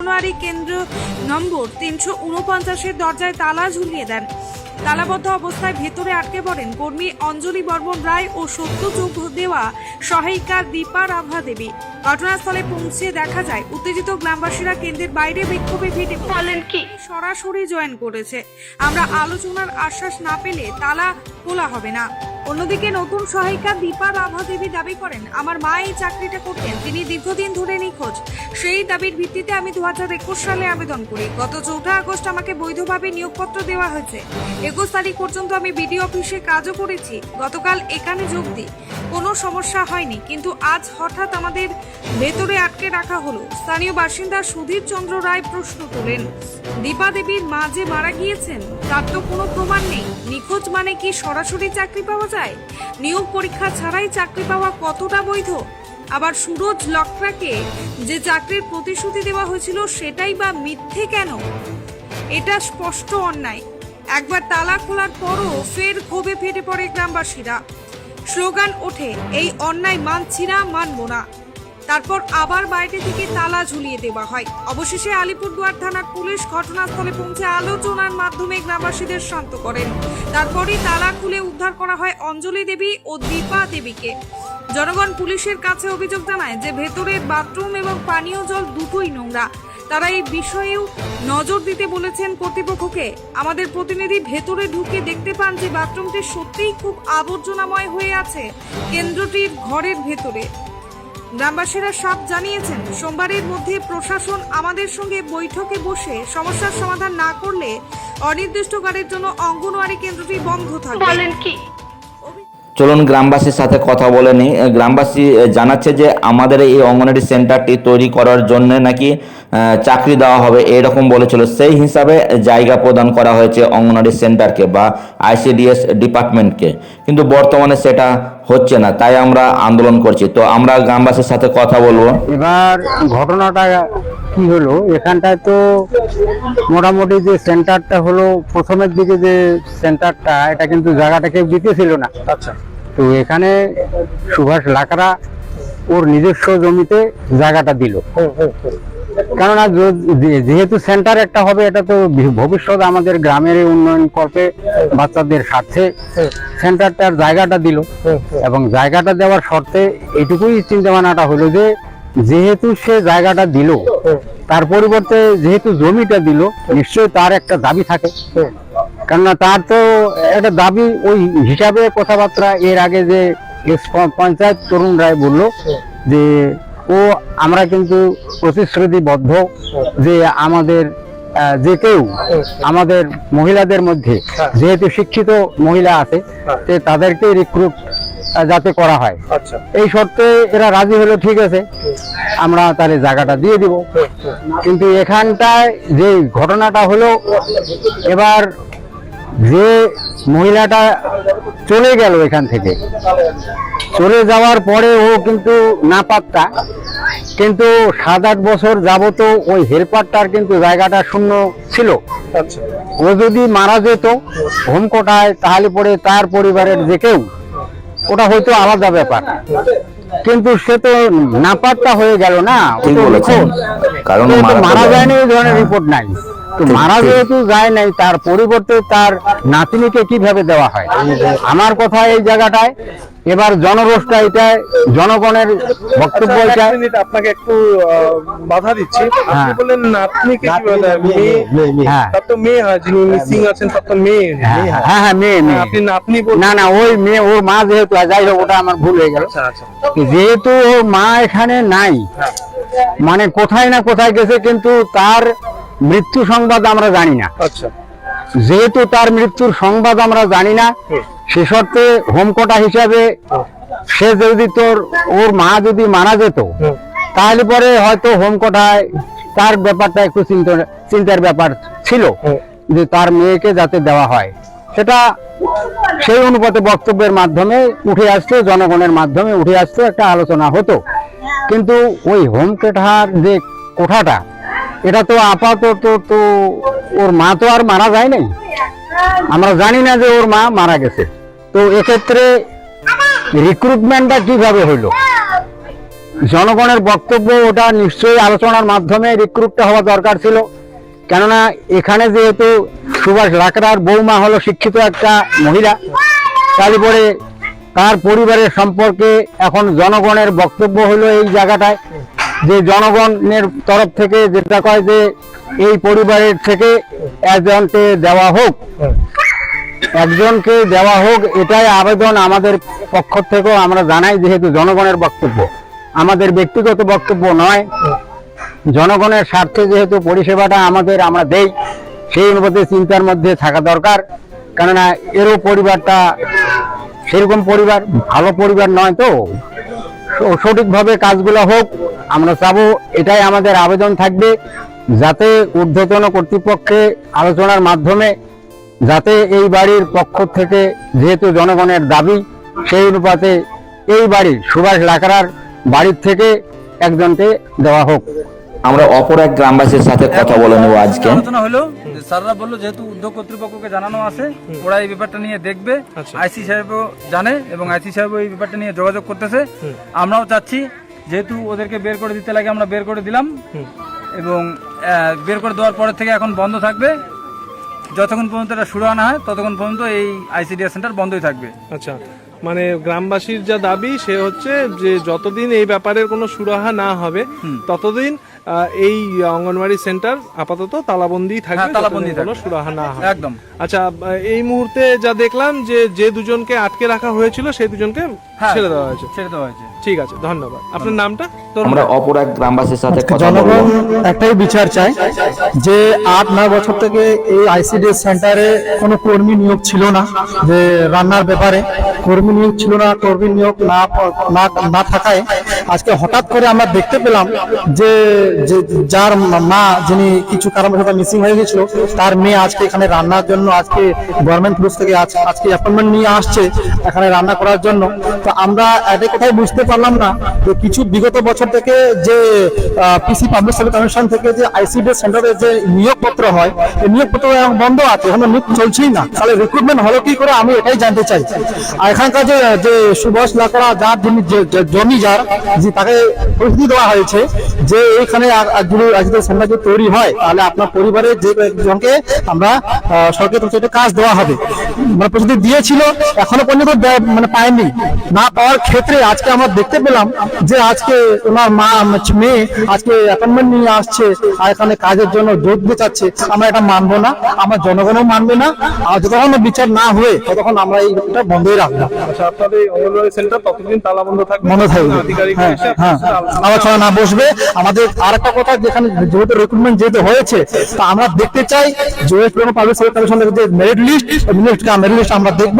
অঙ্গনওয়াড়ি কেন্দ্র নম্বর তিনশো উনপঞ্চাশের দরজায় তালা ঝুলিয়ে দেন। তালাবদ্ধ অবস্থায় ভেতরে আটকে পড়েন কর্মী অঞ্জলি বর্মন রায় ও সত্য যোগ দেওয়া সহায়িকা দীপা রাভা দেবী। ঘটনাস্থলে পৌঁছে দেখা যায় উত্তেজিত গ্রামবাসীরা কেন্দ্রের বাইরে বিক্ষোভে ভিটে বলেন কি? সরাসরি জয়েন করেছে। আমরা আলোচনার আশ্বাস না পেলে তালা খোলা হবে না। অন্যদিকে নতুন সহায়িকা দীপা রাভা দেবী দাবি করেন, আমার মা এই চাকরিটা করতেন, তিনি দীর্ঘদিন ধরে নিখোঁজ। সেই দাবির ভিত্তিতে আমি দু হাজার একুশ সালে আবেদন করি। গত চৌঠা আগস্ট আমাকে বৈধভাবে নিয়োগপত্র দেওয়া হয়েছে। একুশ তারিখ পর্যন্ত আমি বিডিও অফিসে কাজও করেছি। গতকাল এখানে যোগ দিই। কোনো সমস্যা হয়নি, কিন্তু আজ হঠাৎ আমাদের ভেতরে আটকে রাখা হলো। স্থানীয় বাসিন্দা সুধীর চন্দ্র রায় প্রশ্ন তোলেন, দীপা দেবীর মা যে মারা গিয়েছেন, তার তো কোনো প্রমাণ নেই। নিখোঁজ মানে কি সরাসরি চাকরি পাওয়া যায়? নিয়োগ পরীক্ষা ছাড়াই চাকরি পাওয়া কতটা বৈধ? আবার সুরজ লকরাকে যে চাকরির প্রতিশ্রুতি দেওয়া হয়েছিল সেটাই বা মিথ্যে কেন? এটা স্পষ্ট অন্যায়। একবার তালা খোলার পরও ফের ক্ষোভে ফেটে পড়ে গ্রামবাসীরা। স্লোগান ওঠে, এই অন্যায় মানছি না, মানব না। তারপর আবার বাইরে থেকে তালা ঝুলিয়ে দেওয়া হয়। অবশেষে আলিপুরদুয়ার থানার পুলিশ ঘটনাস্থলে পৌঁছে আলোচনার মাধ্যমে গ্রামবাসীদের শান্ত করেন। তারপরই তালা খুলে উদ্ধার করা হয় অঞ্জলি দেবী ও দীপা দেবীকে। জনগণ পুলিশের কাছে অভিযোগ জানায় যে ভেতরের বাথরুম এবং পানীয় জল দুটোই নোংরা। তারা এই বিষয়েও নজর দিতে বলেছেন কর্তৃপক্ষকে। আমাদের প্রতিনিধি ভেতরে ঢুকে দেখতে পান যে বাথরুমটি সত্যিই খুব আবর্জনাময় হয়ে আছে। কেন্দ্রটির ঘরের ভেতরে। গ্রামবাসীরা সব জানিয়েছেন, সোমবারের মধ্যে প্রশাসন আমাদের সঙ্গে বৈঠকে বসে সমস্যার সমাধান না করলে অনির্দিষ্টকালের জন্য অঙ্গনওয়াড়ি কেন্দ্রটি বন্ধ থাকবে। বলেন কি? চলুন গ্রামবাসীর সাথে কথা বলে নিই। গ্রামবাসী জানাচ্ছে যে আমাদের এই অঙ্গনওয়াড়ি সেন্টারটি তৈরি করার জন্য নাকি চাকরি দেওয়া হবে এরকম বলেছিল। সেই হিসাবে জায়গা প্রদান করা হয়েছে অঙ্গনওয়াড়ি সেন্টারকে বা আইসিডিএস ডিপার্টমেন্টকে। কিন্তু বর্তমানে সেটা হচ্ছে না, তাই আমরা আন্দোলন করছি। তো আমরা গ্রামবাসীর সাথে কথা বলব। এবার ঘটনাটা কি হলো? এখানটায় তো মোটামুটি যে সেন্টারটা হলো প্রথমের দিকে যে সেন্টারটা এটা কিন্তু জায়গাটা কেউ দিতেছিল না। আচ্ছা। তো এখানে সুভাষ লাকড়া ওর নিজস্ব জমিতে জায়গাটা দিল। কেননা যেহেতু সেন্টার একটা হবে এটা তো ভবিষ্যৎ আমাদের গ্রামের উন্নয়ন করবে বাচ্চাদের স্বার্থে সেন্টারটার জায়গাটা দিল। এবং জায়গাটা দেওয়ার শর্তে এটুকুই চিন্তা ভাবনাটা হলো যে যেহেতু সে জায়গাটা দিল তার পরিবর্তে যেহেতু জমিটা দিল নিশ্চয়ই তার একটা দাবি থাকে। কেননা তার তো একটা দাবি ওই হিসাবে কথাবার্তা এর আগে যে পঞ্চায়েত তরুণ রায় বলল যে ও আমরা কিন্তু প্রতিশ্রুতিবদ্ধ যে আমাদের যে কেউ আমাদের মহিলাদের মধ্যে যেহেতু শিক্ষিত মহিলা আছে যে তাদেরকে রিক্রুট যাতে করা হয়। আচ্ছা। এই শর্তে এরা রাজি হলো ঠিক আছে আমরা তাহলে জায়গাটা দিয়ে দিব। কিন্তু এখানটায় যে ঘটনাটা হলো এবার যে মহিলাটা চলে গেল এখান থেকে চলে যাওয়ার পরে ও কিন্তু না পাত্তা কিন্তু সাত আট বছর যাবত ওই হেল্পারটার কিন্তু জায়গাটা শূন্য ছিল। আচ্ছা। ও যদি মারা যেত হোম কোটায় তাহলে পরে তার পরিবারের যে কেউ ওটা হয়তো আলাদা ব্যাপার কিন্তু সে তো নাপাত্তা হয়ে গেল না। কারণ মারা। যায়নি এই ধরনের রিপোর্ট নাই মারা যেহেতু যায় নাই তার পরিবর্তে তার নাতিনিকে কীভাবে দেওয়া হয় আমার কথা এই জায়গাটায় এবার জনরোষটা এটাই জনগণের বক্তব্য আচ্ছা, এটা আপনাকে একটু বাধা দিচ্ছি। আপনি হ্যাঁ। বললেন নাতনিকে কীভাবে দেয়? হ্যাঁ। তার তো মেয়ে হয় যিনি মিসিং আছেন তার তো মেয়ে। হ্যাঁ হ্যাঁ হ্যাঁ। মেয়ে মেয়ে। আপনি নাতনি না না ওই মেয়ে ওর মা যেহেতু যাই হোক ওটা আমার ভুল হয়ে গেল। আচ্ছা আচ্ছা। যেহেতু ওর মা এখানে নাই মানে কোথায় না কোথায় গেছে কিন্তু তার মৃত্যু সংবাদ আমরা জানি না। আচ্ছা। যেহেতু তার মৃত্যুর সংবাদ আমরা জানি না। সে শর্তে হোমকোটা হিসাবে সে যদি তোর ওর মা যদি মারা যেত তাহলে পরে হয়তো হোমকোটায় তার ব্যাপারটা একটু চিন্তা চিন্তার ব্যাপার ছিল যে তার মেয়েকে যাতে দেওয়া হয়। সেটা সেই অনুপাতে বক্তব্যের মাধ্যমে উঠে আসতো জনগণের মাধ্যমে উঠে আসতো একটা আলোচনা হতো। কিন্তু ওই হোম কোঠার যে কোঠাটা এটা তো আপাতত তো ওর মা তো আর মারা যায় নাই আমরা জানি না যে ওর মা মারা গেছে। তো এক্ষেত্রে রিক্রুটমেন্টটা কীভাবে হইল? জনগণের বক্তব্য, ওটা নিশ্চয়ই আলোচনার মাধ্যমে রিক্রুটটা হওয়া দরকার ছিল। কেননা এখানে যেহেতু সুভাষ লাকড়ার বৌমা হলো শিক্ষিত একটা মহিলা তারপরে তার পরিবারের সম্পর্কে এখন জনগণের বক্তব্য হলো এই জায়গাটায়। যে জনগণের তরফ থেকে যেটা কয় যে এই পরিবারের থেকে একজনকে দেওয়া হোক একজনকে দেওয়া হোক, এটাই আবেদন আমাদের পক্ষ থেকেও আমরা জানাই, যেহেতু জনগণের বক্তব্য। আমাদের ব্যক্তিগত বক্তব্য নয়। জনগণের স্বার্থে যেহেতু পরিষেবাটা আমাদের, আমরা দেই, সেই অনুপাতে চিন্তার মধ্যে থাকা দরকার। কেননা, এরও পরিবারটা সেরকম পরিবার, ভালো পরিবার নয় তো। সঠিকভাবে কাজগুলো হোক, আমরা চাবো, এটাই আমাদের আবেদন থাকবে। যাতে ঊর্ধ্বতন কর্তৃপক্ষে আলোচনার মাধ্যমে যাতে এই বাড়ির পক্ষ থেকে যেহেতু জনগণের দাবি সেই অনুপাতে এই বাড়ি সুভাষ লাকড়ার বাড়ির থেকে একজনকে দেওয়া হোক। আমরা অপর এক গ্রামবাসীর সাথে কথা বলে নেব আজকে। আলোচনা হলো স্যাররা বলল যেহেতু উদ্যোগ কর্তৃপক্ষকে জানানো আছে ওরা এই ব্যাপারটা নিয়ে দেখবে। আচ্ছা। আইসি সাহেবও জানে এবং আইসি সাহেবও এই ব্যাপারটা নিয়ে যোগাযোগ করতেছে। আমরাও চাচ্ছি যেহেতু ওদেরকে বের করে দিতে লাগে আমরা বের করে দিলাম। এবং বের করে দেওয়ার পরের থেকে এখন বন্ধ থাকবে। যতক্ষণ পর্যন্ত এটা শুরু আনা হয় ততক্ষণ পর্যন্ত এই আইসিডিএস সেন্টার বন্ধই থাকবে। আচ্ছা মানে গ্রামবাসীর যা দাবি সে হচ্ছে যে যতদিন এই ব্যাপারের কোনো সুরাহা না হবে ততদিন এই অঙ্গনওয়াড়ি সেন্টার আপাতত তালাবন্দি থাকবে হ্যাঁ, তালাবন্দি থাকবে। সুরাহা না একদম। আচ্ছা এই মুহূর্তে যা দেখলাম যে যে দুজনকে আটকে রাখা হয়েছিল সেই দুজনকে হ্যাঁ। ছেড়ে দেওয়া হয়েছে। ছেড়ে দেওয়া হয়েছে। ঠিক আছে ধন্যবাদ। আপনার নামটা? আমরা অপর এক গ্রামবাসীর সাথে কথা জনগণ বলব একটাই বিচার চায় যে আট নয় বছর থেকে এই আইসিডিএস সেন্টারে কোনো কর্মী নিয়োগ ছিল না যে রান্নার ব্যাপারে কর্মী নিয়োগ ছিল না কর্মী নিয়োগ না না থাকায়। আজকে হঠাৎ করে আমরা দেখতে পেলাম যে যে যার মা যিনি কিছু কারণবশত মিসিং হয়ে গেছিল, তার মেয়ে আজকে এখানে রান্নার জন্য, আজকে গভর্নমেন্ট পুলিশ থেকে আজকে অ্যাপয়েন্টমেন্ট নিয়ে আসছে এখানে রান্না করার জন্য। তো আমরা এটা কোথায় বুঝতে পারলাম না যে কিছু বিগত বছর থেকে যে পিসি পাবলিক সার্ভিস কমিশন থেকে যে আইসিডিএস সেন্টারে যে নিয়োগপত্র হয় নিয়োগপত্র বন্ধ আছে, এখন নিয়োগ চলছেই না। তাহলে রিক্রুটমেন্ট হলো কি করে আমি এটাই জানতে চাই। আর এখানকার যে যে সুভাষ লাকড়া, যার জমি যার তাকে পরিস্থিতি দেওয়া হয়েছে, যে এইখানে যদি সেন্টার যদি তৈরি হয় তাহলে আপনার পরিবারের যে একজনকে আমরা সরকারের তরফ থেকে কাজ দেওয়া হবে। মানে প্রস্তুতি দিয়েছিল এখনও পর্যন্ত মানে পায়নি। না পাওয়ার ক্ষেত্রে আজকে আমরা দেখতে পেলাম যে আজকে ওনার মা মেয়ে আজকে অ্যাপয়েন্টমেন্ট নিয়ে আসছে আর এখানে কাজের জন্য যোগ দিতে চাচ্ছে। আমরা এটা মানবো না আমার জনগণও মানবে না। আর যতক্ষণ বিচার না হয়ে ততক্ষণ আমরা এইটা বন্ধই রাখব আচ্ছা আপনাদের এই অঙ্গনওয়াড়ি সেন্টার ততদিন তালাবন্ধ থাকবে? মনে থাকবে। হ্যাঁ হ্যাঁ। আলোচনা আলোচনা না বসবে। আমাদের আর একটা কথা যেখানে যেহেতু রিক্রুটমেন্ট যেহেতু হয়েছে তা আমরা দেখতে চাই যে ওয়েস্ট বেঙ্গল পাবলিক সার্ভিস কমিশনের যে মেরিট লিস্ট মেরিট লিস্ট আমরা দেখব।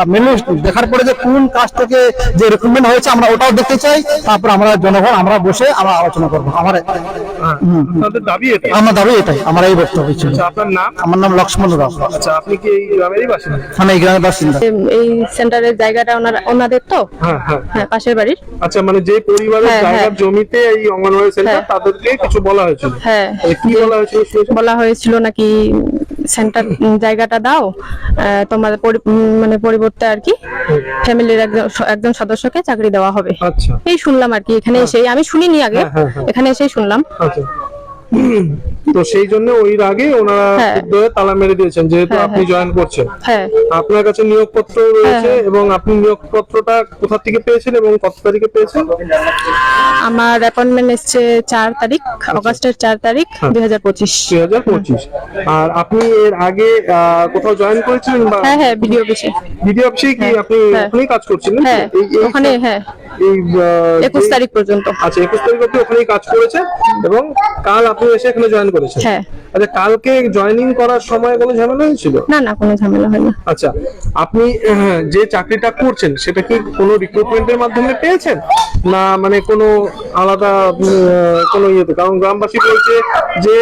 আর মেরিট লিস্ট দেখার পরে যে কোন কাজ থেকে যে রিক্রুটমেন্ট হয়েছে আমরা ওটাও দেখতে চাই। তারপর আমরা জনগণ আমরা বসে আমরা আলোচনা করব। আমার দাবি এটা আমার দাবি এটাই আমার এই বক্তব্য ছিল। আচ্ছা আপনার নাম? আমার নাম লক্ষ্মণ রাও। আচ্ছা আপনি কি এই গ্রামেরই বাসিন্দা? এই গ্রামের বাসিন্দা। এই সেন্টারের জায়গাটা ওনারা ওনাদের তো? হ্যাঁ হ্যাঁ। হ্যাঁ পাশের বাড়ির। আচ্ছা মানে যে পরিবারের হ্যাঁ, জায়গার হ্যাঁ। জমিতে এই অঙ্গনওয়াড়ি সেন্টার হ্যাঁ। তাদেরকে কিছু বলা হয়েছিল? হ্যাঁ। কি বলা হয়েছিল বলা হয়েছিল নাকি সেন্টার জায়গাটা দাও তোমার মানে পরিবর্তে আর কি ফ্যামিলির একজন একজন সদস্যকে চাকরি দেওয়া হবে। আচ্ছা। এই শুনলাম আর কি এখানে এসেই আমি শুনিনি আগে হ্যাঁ, হ্যাঁ, হ্যাঁ। এখানে এসেই শুনলাম। আচ্ছা। তো সেই জন্য ওই আগে ওনারা হ্যাঁ। তালা মেরে দিয়েছেন যেহেতু হ্যাঁ, আপনি জয়েন করছেন। হ্যাঁ। আপনার কাছে নিয়োগপত্র রয়েছে হ্যাঁ। এবং আপনি নিয়োগপত্রটা কোথা থেকে পেয়েছেন এবং কত তারিখে পেয়েছেন? আমার অ্যাপয়েন্টমেন্ট এসছে চার তারিখ আগস্টের চার তারিখ হ্যাঁ। দুই হাজার পঁচিশ। দুই হাজার পঁচিশ। আর আপনি এর আগে কোথাও জয়েন করেছিলেন বা হ্যাঁ হ্যাঁ ভিডিও অফিসে। ভিডিও অফিসে কি হ্যাঁ, আপনি হ্যাঁ। ওখানেই কাজ করছিলেন? হ্যাঁ ওখানে হ্যাঁ। এই একুশ তারিখ পর্যন্ত। আচ্ছা একুশ তারিখ অব্দি ওখানেই কাজ করেছেন এবং কাল আপনি এসে এখানে জয়েন করেছেন? হ্যাঁ। আচ্ছা কালকে জয়েনিং করার সময় কোনো ঝামেলা হয়েছিল? না না কোনো ঝামেলা হয়নি। আচ্ছা আপনি যে চাকরিটা করছেন সেটা কি কোনো রিক্রুটমেন্টের মাধ্যমে পেয়েছেন? না মানে কোনো আলাদা কোনো ইয়েতে কারণ গ্রামবাসী বলছে যে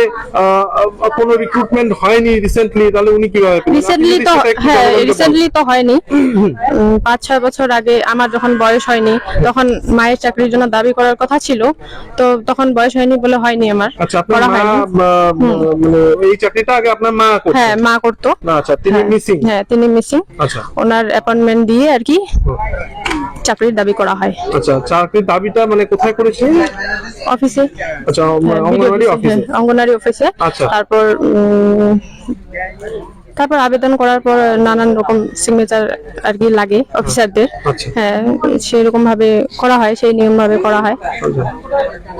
কোনো রিক্রুটমেন্ট হয়নি রিসেন্টলি তাহলে উনি কীভাবে রিসেন্টলি তো হ্যাঁ রিসেন্টলি তো হয়নি। পাঁচ ছয় বছর আগে আমার যখন বয়স হয়নি তখন মায়ের চাকরির জন্য দাবি করার কথা ছিল তো তখন বয়স হয়নি বলে হয়নি আমার আচ্ছা করা হয়নি। মানে এই চাকরিটা আগে আপনার মা হ্যাঁ মা করতো। আচ্ছা তিনি হ্যাঁ, মিসিং হ্যাঁ তিনি মিসিং আচ্ছা। ওনার অ্যাপয়েন্টমেন্ট দিয়ে আর কি চাকরির দাবি করা হয়। আচ্ছা চাকরির দাবিটা মানে কোথায় করেছেন অফিসে। আচ্ছা হ্যাঁ, অঙ্গনওয়াড়ি অফিসে? হ্যাঁ, অঙ্গনওয়াড়ি অফিসে। আচ্ছা। তারপর উম, তারপর আবেদন করার পর নানান রকম সিগনেচার আর কি লাগে অফিসারদের আচ্ছা। হ্যাঁ সেই রকম ভাবে করা হয় সেই নিয়ম ভাবে করা হয়। আচ্ছা।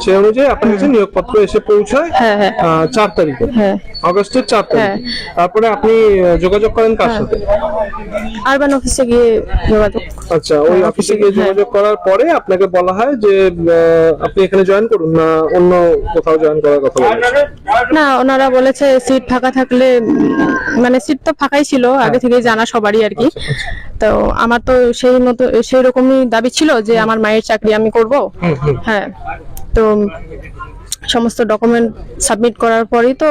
সেই অনুযায়ী আপনার কাছে নিয়োগপত্র এসে পৌঁছায় হ্যাঁ হ্যাঁ। চার তারিখে। হ্যাঁ। আগস্টের চার তারিখ। হ্যাঁ। তারপরে আপনি যোগাযোগ করেন কার সাথে? আরবান অফিসে গিয়ে যোগাযোগ। আচ্ছা ওই হ্যাঁ, অফিসে গিয়ে গিয়ে, যোগাযোগ করার পরে আপনাকে বলা হয় যে আপনি এখানে জয়েন করুন না অন্য কোথাও জয়েন করার কথা বলা হয়েছে? না ওনারা বলেছে সিট ফাঁকা থাকলে মানে সিট তো ফাঁকাই ছিল আগে থেকে জানা সবারই আর কি। তো আমার তো সেই মতো সেই রকমই দাবি ছিল যে আমার মায়ের চাকরি আমি করব। হ্যাঁ তো সমস্ত ডকুমেন্ট সাবমিট করার পরেই তো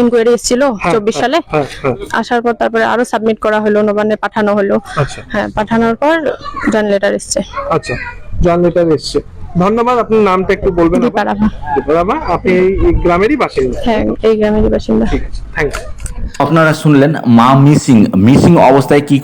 ইনকোয়ারি এসেছিল চব্বিশ সালে। হ্যাঁ হ্যাঁ। আসার পর তারপরে আরও সাবমিট করা হলো নবান্নে পাঠানো হলো। আচ্ছা। হ্যাঁ পাঠানোর পর জয়েন লেটার এসছে। আচ্ছা জয়েন লেটার এসছে। ধন্যবাদ আপনার নামটা একটু বলবেন দীপারাভা, আপনি এই এই গ্রামেরই বাসিন্দা? হ্যাঁ এই গ্রামেরই বাসিন্দা। ঠিক আছে থ্যাংক ইউ আপনারা শুনলেন মা মিসিং মিসিং অবস্থায় কি